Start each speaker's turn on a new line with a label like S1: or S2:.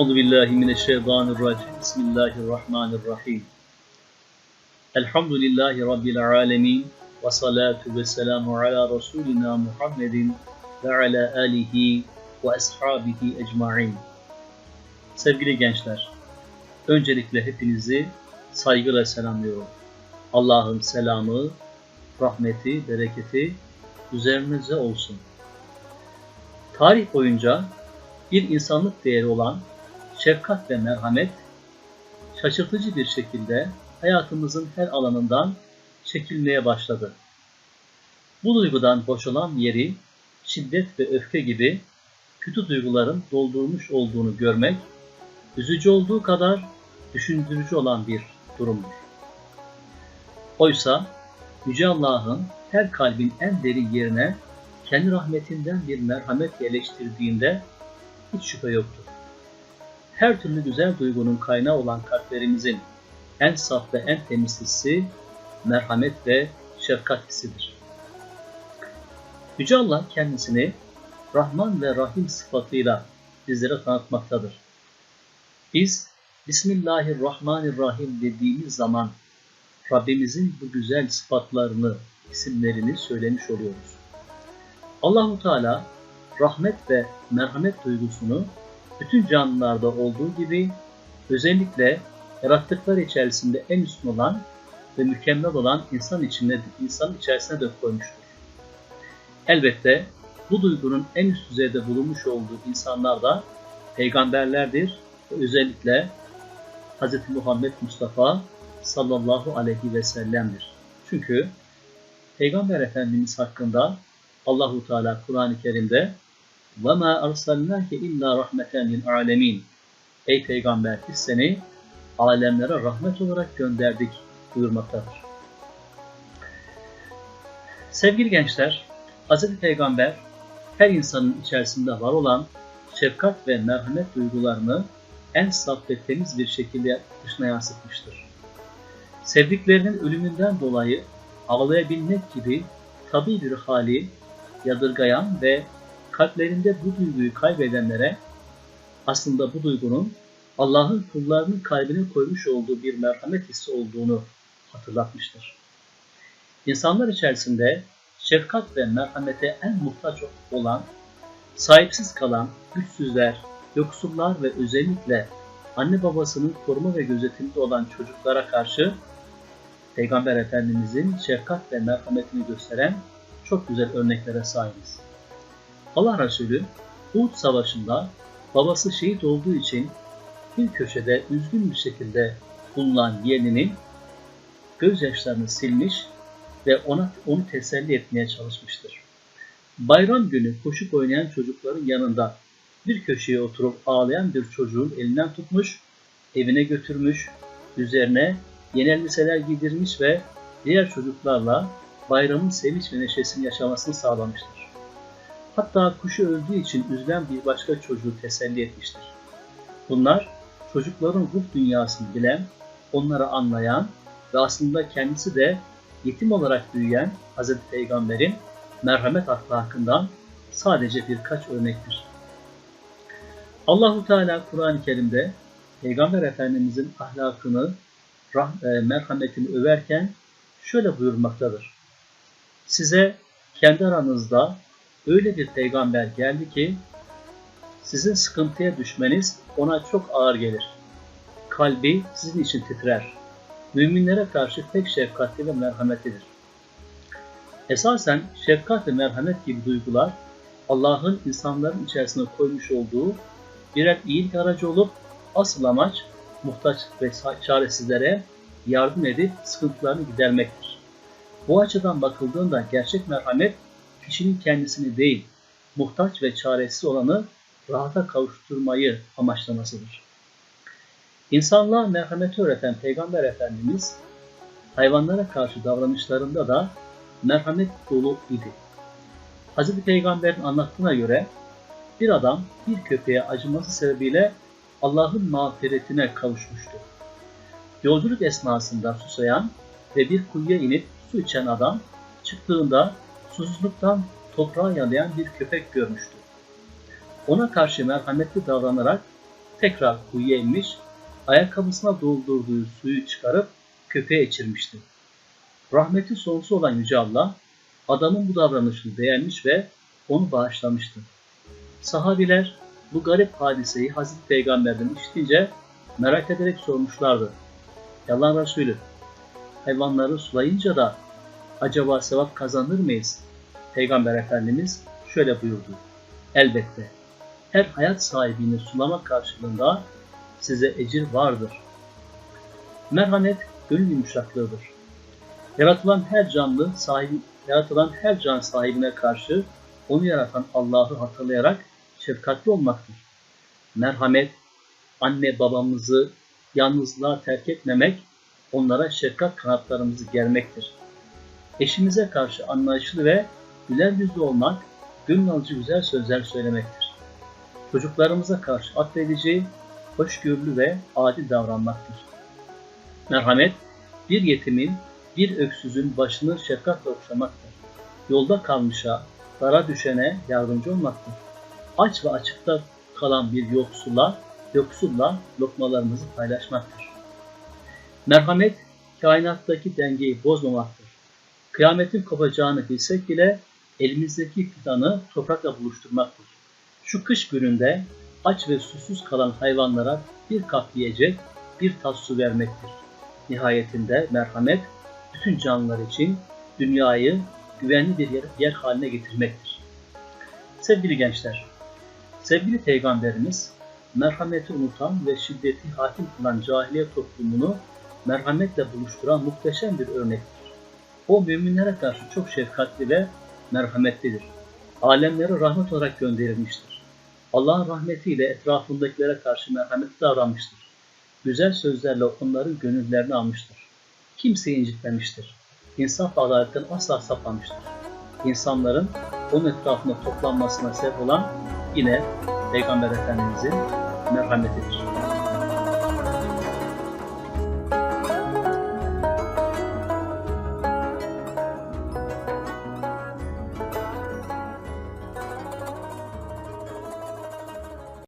S1: Euzu billahi mineşşeytanirracim. Bismillahirrahmanirrahim. Elhamdülillahi rabbil alamin ve salatu vesselamu ala rasulina Muhammedin ve ala alihi ve ashabihi ecmaîn. Sevgili gençler, öncelikle hepinizi saygıyla selamlıyorum. Allah'ın selamı, rahmeti, bereketi üzerinize olsun. Tarih boyunca bir insanlık değeri olan şefkat ve merhamet şaşırtıcı bir şekilde hayatımızın her alanından çekilmeye başladı. Bu duygudan boşalan yeri şiddet ve öfke gibi kötü duyguların doldurmuş olduğunu görmek, üzücü olduğu kadar düşündürücü olan bir durumdur. Oysa Yüce Allah'ın her kalbin en derin yerine kendi rahmetinden bir merhamet yerleştirdiğinde hiç şüphe yoktur. Her türlü güzel duygunun kaynağı olan kalplerimizin en saf ve en temiz hissi merhamet ve şefkat hissidir. Yüce Allah kendisini Rahman ve Rahim sıfatıyla bizlere tanıtmaktadır. Biz Bismillahirrahmanirrahim dediğimiz zaman Rabbimizin bu güzel sıfatlarını, isimlerini söylemiş oluyoruz. Allahu Teala rahmet ve merhamet duygusunu bütün canlılarda olduğu gibi özellikle yarattıkları içerisinde en üstün olan ve mükemmel olan insan içinde insan içerisine de koymuştur. Elbette bu duygunun en üst düzeyde bulunmuş olduğu insanlar da peygamberlerdir ve özellikle Hz. Muhammed Mustafa sallallahu aleyhi ve sellem'dir. Çünkü Peygamber Efendimiz hakkında Allahu Teala Kur'an-ı Kerim'de وَمَا أَرْسَلْنَاكَ اِلَّا رَحْمَةً لِلْعَالَمِينَ Ey Peygamber biz seni alemlere rahmet olarak gönderdik buyurmaktadır. Sevgili gençler, Hz. Peygamber her insanın içerisinde var olan şefkat ve merhamet duygularını en saf ve temiz bir şekilde dışına yansıtmıştır. Sevdiklerinin ölümünden dolayı ağlayabilmek gibi tabi bir hali yadırgayan ve kalplerinde bu duyguyu kaybedenlere aslında bu duygunun Allah'ın kullarının kalbine koymuş olduğu bir merhamet hissi olduğunu hatırlatmıştır. İnsanlar içerisinde şefkat ve merhamete en muhtaç olan, sahipsiz kalan güçsüzler, yoksullar ve özellikle anne babasının koruma ve gözetiminde olan çocuklara karşı Peygamber Efendimizin şefkat ve merhametini gösteren çok güzel örneklere sahibiz. Allah Resulü Uhud Savaşı'nda babası şehit olduğu için bir köşede üzgün bir şekilde bulunan yeğeninin gözyaşlarını silmiş ve ona onu teselli etmeye çalışmıştır. Bayram günü koşup oynayan çocukların yanında bir köşeye oturup ağlayan bir çocuğun elinden tutmuş, evine götürmüş, üzerine yeni elbiseler giydirmiş ve diğer çocuklarla bayramın sevinç ve neşesini yaşamasını sağlamıştır. Hatta kuşu öldüğü için üzülen bir başka çocuğu teselli etmiştir. Bunlar çocukların ruh dünyasını bilen, onları anlayan ve aslında kendisi de yetim olarak büyüyen Hz. Peygamber'in merhamet ahlakından sadece birkaç örnektir. Allahu Teala Kur'an-ı Kerim'de Peygamber Efendimizin ahlakını, e, merhametini överken şöyle buyurmaktadır. Size kendi aranızda öyle bir peygamber geldi ki sizin sıkıntıya düşmeniz ona çok ağır gelir. Kalbi sizin için titrer. Müminlere karşı pek şefkatli ve merhametlidir. Esasen şefkat ve merhamet gibi duygular Allah'ın insanların içerisine koymuş olduğu birer iyilik aracı olup asıl amaç muhtaç ve çaresizlere yardım edip sıkıntılarını gidermektir. Bu açıdan bakıldığında gerçek merhamet kişinin kendisini değil, muhtaç ve çaresiz olanı rahata kavuşturmayı amaçlamasıdır. İnsanlığa merhameti öğreten Peygamber Efendimiz, hayvanlara karşı davranışlarında da merhamet dolu idi. Hz. Peygamber'in anlattığına göre bir adam bir köpeğe acıması sebebiyle Allah'ın mağfiretine kavuşmuştu. Yolculuk esnasında susayan ve bir kuyuya inip su içen adam çıktığında susuzluktan toprağa yalayan bir köpek görmüştü. Ona karşı merhametli davranarak tekrar kuyuya inmiş, ayakkabısına doldurduğu suyu çıkarıp köpeğe içirmişti. Rahmeti sonsuz olan Yüce Allah, adamın bu davranışını beğenmiş ve onu bağışlamıştı. Sahabiler bu garip hadiseyi Hazreti Peygamber'den işitince merak ederek sormuşlardı. Yalan Resulü, hayvanları sulayınca da acaba sevap kazanır mıyız? Peygamber Efendimiz şöyle buyurdu. Elbette her hayat sahibini sulama karşılığında size ecir vardır. Merhamet gönül yumuşaklığıdır. Yaratılan her canlı sahibi, yaratılan her can sahibine karşı onu yaratan Allah'ı hatırlayarak şefkatli olmaktır. Merhamet, anne babamızı yalnızlığa terk etmemek, onlara şefkat kanatlarımızı germektir. Eşimize karşı anlayışlı ve güler yüzlü olmak, gönül alıcı güzel sözler söylemektir. Çocuklarımıza karşı affedici, hoşgörülü ve adil davranmaktır. Merhamet, bir yetimin, bir öksüzün başını şefkatle okşamaktır. Yolda kalmışa, dara düşene yardımcı olmaktır. Aç ve açıkta kalan bir yoksula, yoksulla lokmalarımızı paylaşmaktır. Merhamet, kainattaki dengeyi bozmamaktır. Kıyametin kopacağını bilsek bile elimizdeki fidanı toprakla buluşturmaktır. Şu kış gününde aç ve susuz kalan hayvanlara bir kap yiyecek, bir tas su vermektir. Nihayetinde merhamet bütün canlılar için dünyayı güvenli bir yer, yer haline getirmektir. Sevgili gençler, sevgili peygamberimiz merhameti unutan ve şiddeti hakim kılan cahiliye toplumunu merhametle buluşturan muhteşem bir örnektir. O müminlere karşı çok şefkatli ve merhametlidir. Alemlere rahmet olarak gönderilmiştir. Allah'ın rahmetiyle etrafındakilere karşı merhametli davranmıştır. Güzel sözlerle onların gönüllerini almıştır. Kimseyi incitmemiştir. İnsaf ve adaletten asla sapmamıştır. İnsanların onun etrafında toplanmasına sebep olan yine Peygamber Efendimizin merhametidir.